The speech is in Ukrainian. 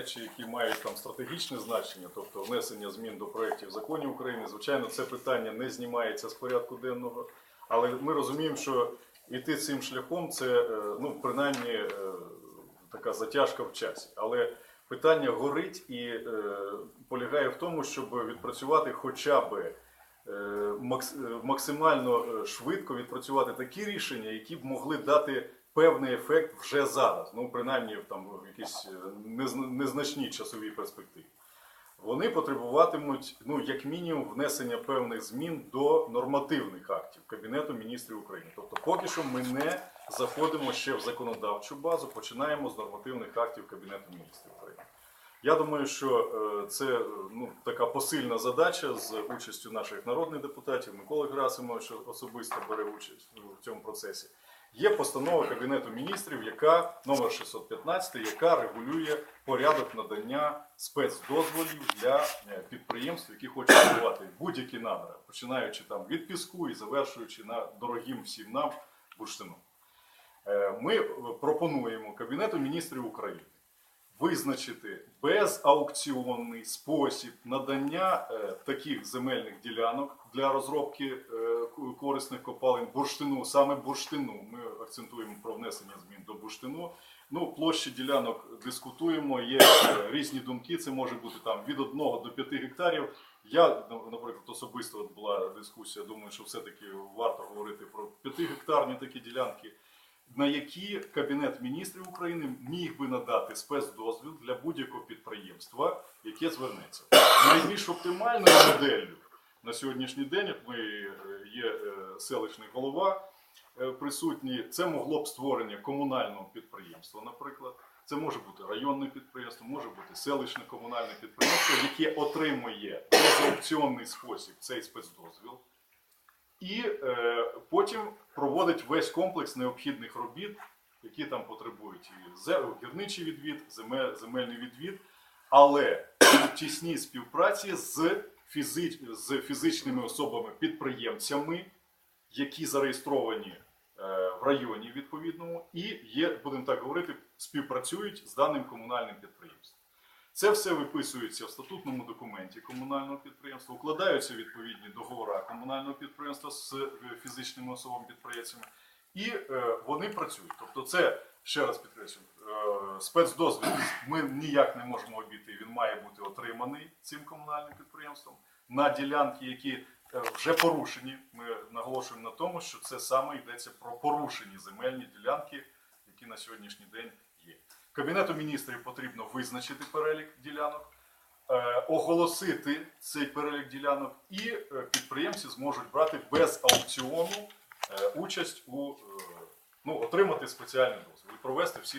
речі, які мають там стратегічне значення, тобто внесення змін до проєктів законів України. Звичайно, це питання не знімається з порядку денного, але ми розуміємо, що йти цим шляхом це е, ну, принаймні е, така затяжка в часі. Але питання горить і е, полягає в тому, щоб відпрацювати хоча б макс- максимально швидко відпрацювати такі рішення, які б могли дати певний ефект вже зараз, ну принаймні там в якійсь е, незна- незначній часовій перспективі. Вони потребуватимуть, ну як мінімум, внесення певних змін до нормативних актів Кабінету міністрів України. Тобто, поки що ми не заходимо ще в законодавчу базу, починаємо з нормативних актів Кабінету міністрів України. Я думаю, що е, це ну, така посильна задача з участю наших народних депутатів. Миколи Герасимович особисто бере участь в цьому процесі. Є постанова Кабінету міністрів, яка номер 615, яка регулює порядок надання спецдозволів для е, підприємств, які хочуть будувати будь-які наміри, починаючи там від піску і завершуючи на дорогим всім нам бурштину. Е, Ми е, пропонуємо Кабінету міністрів України визначити безаукціонний спосіб надання таких земельних ділянок для розробки корисних копалин бурштину, саме бурштину. Ми акцентуємо про внесення змін до бурштину. Ну, площі ділянок дискутуємо, є е, різні думки. Це може бути там від 1 до 5 гектарів. Я, наприклад, особисто от була дискусія. Думаю, що все-таки варто говорити про 5-гектарні такі ділянки на які Кабінет міністрів України міг би надати спецдозвіл для будь-якого підприємства, яке звернеться. Найбільш оптимальною моделлю на сьогоднішній день, як ми е, є е, селищний голова е, присутній, це могло б створення комунального підприємства, наприклад. Це може бути районне підприємство, може бути селищне комунальне підприємство, яке отримує в безаукціонний спосіб цей спецдозвіл і е, потім проводить весь комплекс необхідних робіт, які там потребують і гірничий відвід, земель, земельний відвід, але в тісній співпраці з, фізич, з фізичними особами-підприємцями, які зареєстровані е, в районі відповідному, і є, будемо так говорити, співпрацюють з даним комунальним підприємством. Це все виписується в статутному документі комунального підприємства, укладаються відповідні договори комунального підприємства з е, фізичними особами-підприємцями, і е, вони працюють. Тобто, це ще раз підкреслюю, спецдозвіл ми ніяк не можемо обійти. Він має бути отриманий цим комунальним підприємством на ділянки, які е, вже порушені. Ми наголошуємо на тому, що це саме йдеться про порушені земельні ділянки, які на сьогоднішній день є. Кабінету міністрів потрібно визначити перелік ділянок, е, оголосити цей перелік ділянок, і е, підприємці зможуть брати без аукціону е, участь у е, ну, отримати спеціальний дозвіл і провести всі